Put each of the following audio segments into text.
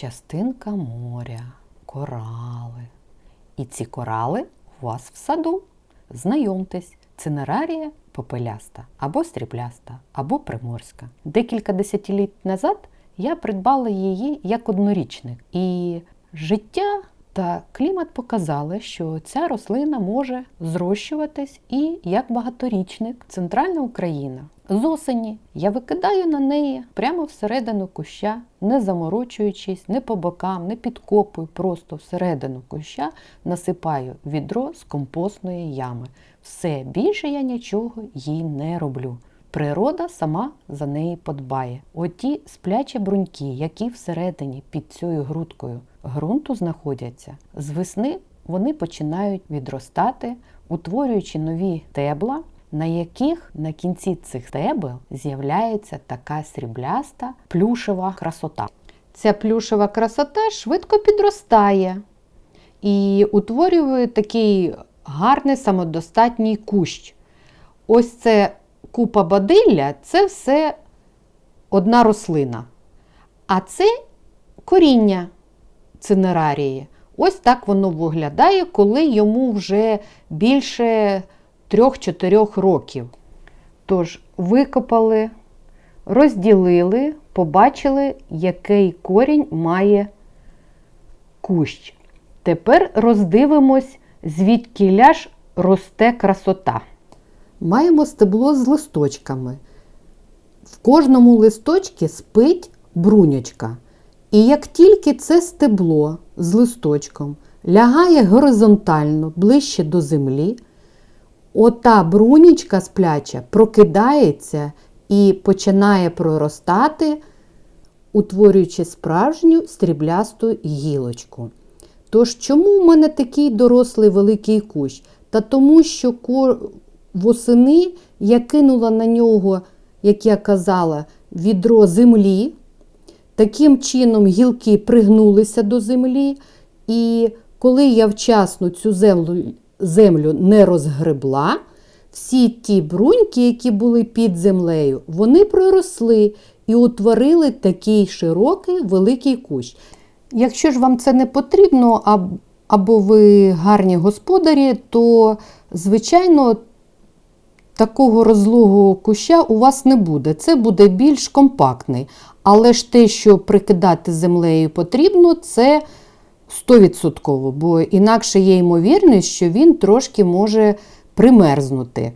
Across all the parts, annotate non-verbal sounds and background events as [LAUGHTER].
частинка моря, корали. І ці корали у вас в саду. Знайомтесь, цинерарія попеляста або стрібляста, або приморська. Декілька десятиліть назад я придбала її як однорічник. І життя та клімат показали, що ця рослина може зрощуватись і як багаторічник. Центральна Україна. З осені я викидаю на неї прямо всередину куща, не заморочуючись, не по бокам, не підкопую, просто всередину куща насипаю відро з компостної ями. Все більше я нічого їй не роблю. Природа сама за неї подбає. Оті сплячі бруньки, які всередині під цією грудкою ґрунту знаходяться, з весни вони починають відростати, утворюючи нові тебла, на яких на кінці цих тебел з'являється така срібляста плюшева красота. Ця плюшева красота швидко підростає і утворює такий гарний самодостатній кущ. Ось це купа бадилля це все одна рослина. А це коріння цинерарії. Ось так воно виглядає, коли йому вже більше 3-4 років. Тож, викопали, розділили, побачили, який корінь має кущ. Тепер роздивимось, звідки ж росте красота. Маємо стебло з листочками. В кожному листочці спить бруньочка. І як тільки це стебло з листочком лягає горизонтально ближче до землі, ота брунічка спляча прокидається і починає проростати, утворюючи справжню стріблясту гілочку. Тож, чому в мене такий дорослий великий кущ? Та тому, що восени я кинула на нього, як я казала, відро землі. Таким чином гілки пригнулися до землі, і коли я вчасно цю землю, землю не розгребла, всі ті бруньки, які були під землею, вони проросли і утворили такий широкий великий кущ. Якщо ж вам це не потрібно, або ви гарні господарі, то, звичайно, такого розлогого куща у вас не буде. Це буде більш компактний. Але ж те, що прикидати землею потрібно, це 100%, бо інакше є ймовірність, що він трошки може примерзнути.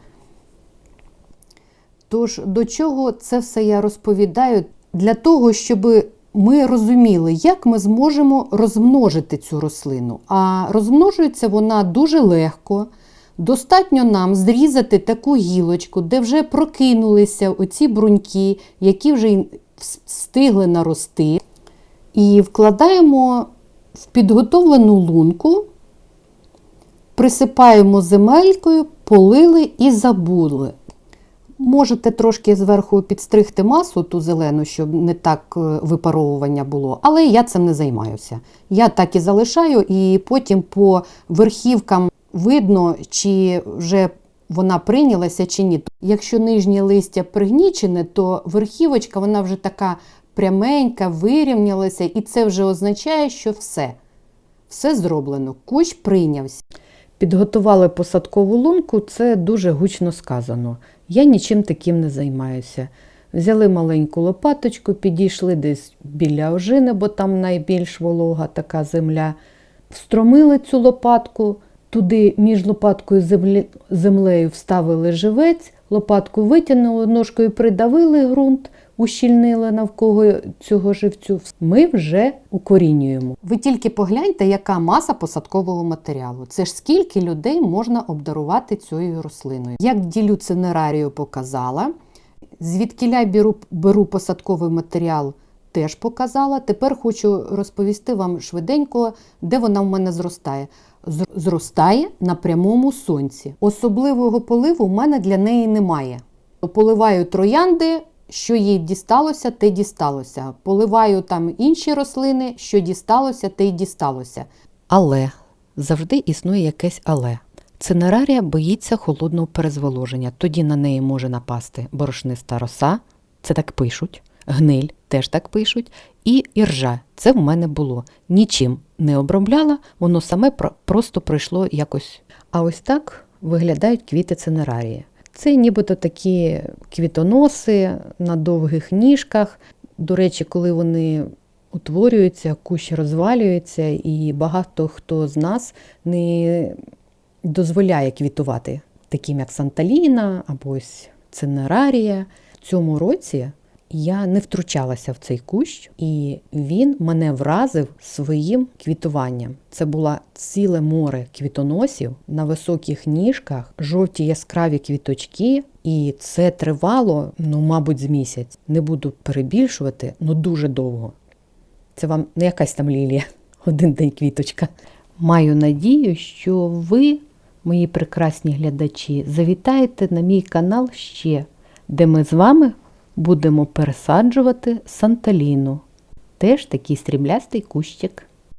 Тож, до чого це все я розповідаю? Для того, щоб ми розуміли, як ми зможемо розмножити цю рослину. А розмножується вона дуже легко. Достатньо нам зрізати таку гілочку, де вже прокинулися оці бруньки, які вже встигли нарости. І вкладаємо в підготовлену лунку, присипаємо земелькою, полили і забули. Можете трошки зверху підстригти масу ту зелену, щоб не так е, випаровування було, але я цим не займаюся. Я так і залишаю, і потім по верхівкам видно, чи вже вона прийнялася чи ні. Якщо нижнє листя пригнічене, то верхівочка вона вже така пряменька, вирівнялася, і це вже означає, що все. Все зроблено, кущ прийнявся. Підготували посадкову лунку, це дуже гучно сказано. Я нічим таким не займаюся. Взяли маленьку лопаточку, підійшли десь біля ожини, бо там найбільш волога така земля. Встромили цю лопатку, туди між лопаткою і землею вставили живець, лопатку витягнули, ножкою придавили ґрунт, ущільнили навколо цього живцю. Ми вже укорінюємо. Ви тільки погляньте, яка маса посадкового матеріалу. Це ж скільки людей можна обдарувати цією рослиною. Як ділю цинерарію показала, звідкиля беру, беру посадковий матеріал. Теж показала. Тепер хочу розповісти вам швиденько, де вона в мене зростає зростає на прямому сонці. Особливого поливу в мене для неї немає. Поливаю троянди, що їй дісталося, те дісталося. Поливаю там інші рослини, що дісталося, те й дісталося. Але завжди існує якесь але. Цинерарія боїться холодного перезволоження. Тоді на неї може напасти борошниста роса, це так пишуть. Гниль, теж так пишуть, і іржа. Це в мене було. Нічим не обробляла, воно саме про- просто пройшло якось. А ось так виглядають квіти цинерарії. Це нібито такі квітоноси на довгих ніжках. До речі, коли вони утворюються, кущ розвалюється, і багато хто з нас не дозволяє квітувати, таким як Санталіна або ось Цинерарія. В цьому році я не втручалася в цей кущ, і він мене вразив своїм квітуванням. Це було ціле море квітоносів на високих ніжках, жовті яскраві квіточки, і це тривало, ну, мабуть, з місяць. Не буду перебільшувати, ну дуже довго. Це вам не якась там лілія, [LAUGHS] один день квіточка. Маю надію, що ви, мої прекрасні глядачі, завітаєте на мій канал ще, де ми з вами будемо пересаджувати Санталіну. Теж такий стріблястий кущик.